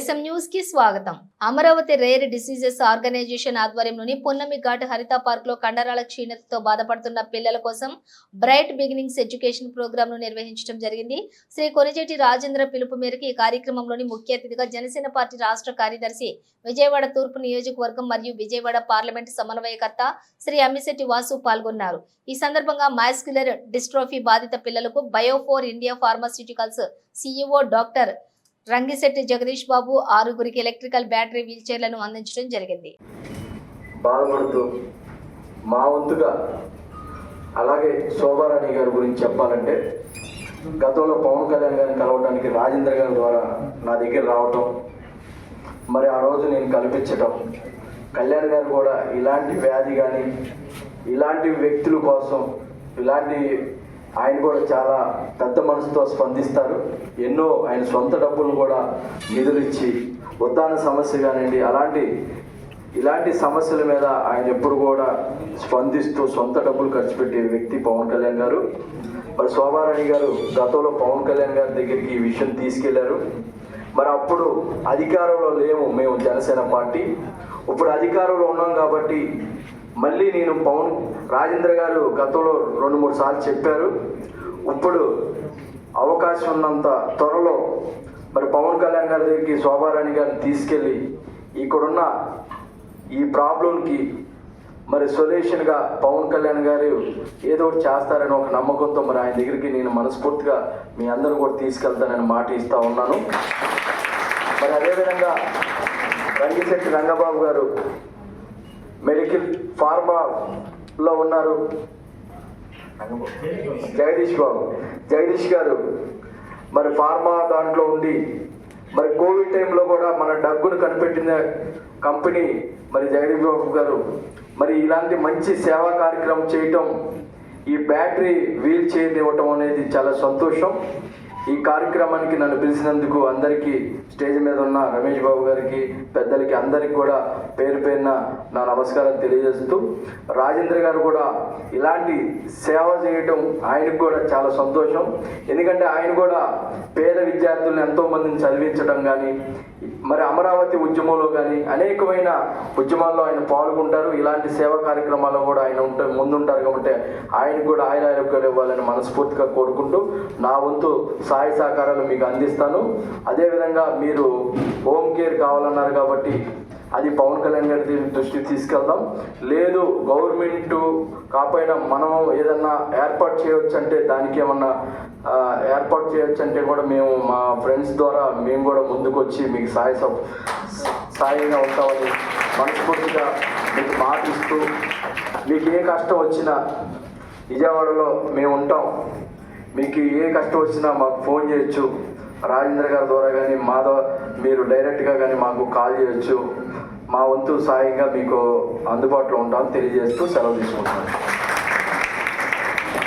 దేశం న్యూస్కి స్వాగతం. అమరావతి రేర్ డిసీజెస్ ఆర్గనైజేషన్ ఆధ్వర్యంలోని పున్నమి ఘాట్ హరిత పార్క్లో కండరాల క్షీణతతో బాధపడుతున్న పిల్లల కోసం బ్రైట్ బిగినింగ్స్ ఎడ్యుకేషన్ ప్రోగ్రామ్ను నిర్వహించడం జరిగింది. శ్రీ కొనిజేటి రాజేంద్ర పిలుపు మేరకు ఈ కార్యక్రమంలోని ముఖ్య అతిథిగా జనసేన పార్టీ రాష్ట్ర కార్యదర్శి విజయవాడ తూర్పు నియోజకవర్గం మరియు విజయవాడ పార్లమెంట్ సమన్వయకర్త శ్రీ అమ్మిశెట్టి వాసు పాల్గొన్నారు. ఈ సందర్భంగా మాస్క్యులర్ డిస్ట్రోఫీ బాధిత పిల్లలకు Biophore India pharmaceuticals CEO doctor Rangisetti Jagadish Babu ఆరుగురికి ఎలక్ట్రికల్ బ్యాటరీ వీల్ చైర్లను అందించడం జరిగింది. బాధపడుతూ మా వంతుగా అలాగే శోభారాణి గారి గురించి చెప్పాలంటే గతంలో పవన్ కళ్యాణ్ గారిని కలవడానికి రాజేంద్ర గారి ద్వారా నా దగ్గర రావటం మరి ఆ రోజు నేను కల్పించటం కళ్యాణ్ గారు కూడా ఇలాంటి వ్యాధి కానీ ఇలాంటి వ్యక్తుల కోసం ఇలాంటి ఆయన కూడా చాలా పెద్ద మనసుతో స్పందిస్తారు. ఎన్నో ఆయన సొంత డబ్బులు కూడా నిధులు ఇచ్చి ఉద్దాన సమస్య కానివ్వండి అలాంటి ఇలాంటి సమస్యల మీద ఆయన ఎప్పుడు కూడా స్పందిస్తూ సొంత డబ్బులు ఖర్చు పెట్టే వ్యక్తి పవన్ కళ్యాణ్ గారు. మరి శోభారాణి గారు గతంలో పవన్ కళ్యాణ్ గారి దగ్గరికి ఈ విషయం తీసుకెళ్ళారు. మరి అప్పుడు అధికారంలో లేము మేము జనసేన పార్టీ. ఇప్పుడు అధికారంలో ఉన్నాం కాబట్టి మళ్ళీ నేను పవన్ రాజేంద్ర గారు గతంలో రెండు మూడు సార్లు చెప్పారు. ఇప్పుడు అవకాశం ఉన్నంత త్వరలో మరి పవన్ కళ్యాణ్ గారి దగ్గరికి శోభారాణి గారిని తీసుకెళ్ళి ఇక్కడున్న ఈ ప్రాబ్లంకి మరి సొల్యూషన్గా పవన్ కళ్యాణ్ గారు ఏదో ఒకటి చేస్తారని ఒక నమ్మకంతో మరి ఆయన దగ్గరికి నేను మనస్ఫూర్తిగా మీ అందరూ కూడా తీసుకెళ్తానని మాట ఇస్తూ ఉన్నాను. మరి అదేవిధంగా రంగిశెట్టి రంగబాబు గారు మెడికల్ ఫార్మాలో ఉన్నారు. జగదీష్ బాబు. జగదీష్ గారు మరి ఫార్మా దాంట్లో ఉండి మరి కోవిడ్ టైంలో కూడా మన డబ్బును కనిపెట్టిన కంపెనీ మరి జగదీష్ బాబు గారు మరి ఇలాంటి మంచి సేవా కార్యక్రమం చేయటం ఈ బ్యాటరీ వీల్ చైర్ ఇవ్వటం అనేది చాలా సంతోషం. ఈ కార్యక్రమానికి నన్ను పిలిచినందుకు అందరికీ స్టేజ్ మీద ఉన్న రమేష్ బాబు గారికి పెద్దలకి అందరికి కూడా పేరు పేరున నా నమస్కారం తెలియజేస్తూ రాజేంద్ర గారు కూడా ఇలాంటి సేవ చేయటం ఆయనకు కూడా చాలా సంతోషం. ఎందుకంటే ఆయన కూడా పేద విద్యార్థులను ఎంతో మందిని చదివించడం కానీ మరి అమరావతి ఉద్యమంలో కానీ అనేకమైన ఉద్యమాల్లో ఆయన పాల్గొంటారు. ఇలాంటి సేవా కార్యక్రమాల్లో కూడా ఆయన ఉంటారు ముందుంటారు కాబట్టి ఆయనకు కూడా ఆయన ఆరోగ్యాలు ఇవ్వాలని మనస్ఫూర్తిగా కోరుకుంటూ నా వంతు సహాయ సహకారాలు మీకు అందిస్తాను. అదేవిధంగా మీరు హోమ్ కేర్ కావాలన్నారు కాబట్టి అది పవన్ కళ్యాణ్ గారి దృష్టికి తీసుకెళ్దాం. లేదు గవర్నమెంట్ కాకపోయినా మనం ఏదన్నా ఏర్పాటు చేయవచ్చు అంటే దానికి ఏమన్నా ఏర్పాటు చేయొచ్చు అంటే కూడా మేము మా ఫ్రెండ్స్ ద్వారా మేము కూడా ముందుకు వచ్చి మీకు సాయ సహ- సాయంగా ఉంటామని మనస్ఫూర్తిగా మీకు మాటిస్తూ మీకు ఏ కష్టం వచ్చినా విజయవాడలో మేము ఉంటాం. మీకు ఏ కష్టం వచ్చినా మాకు ఫోన్ చేయొచ్చు. రాజేంద్ర గారి ద్వారా కానీ మా మీరు డైరెక్ట్గా కానీ మాకు కాల్ చేయొచ్చు. మా వంతు సాయంగా మీకు అందుబాటులో ఉంటామని తెలియజేస్తూ సెలవు తీసుకుంటాను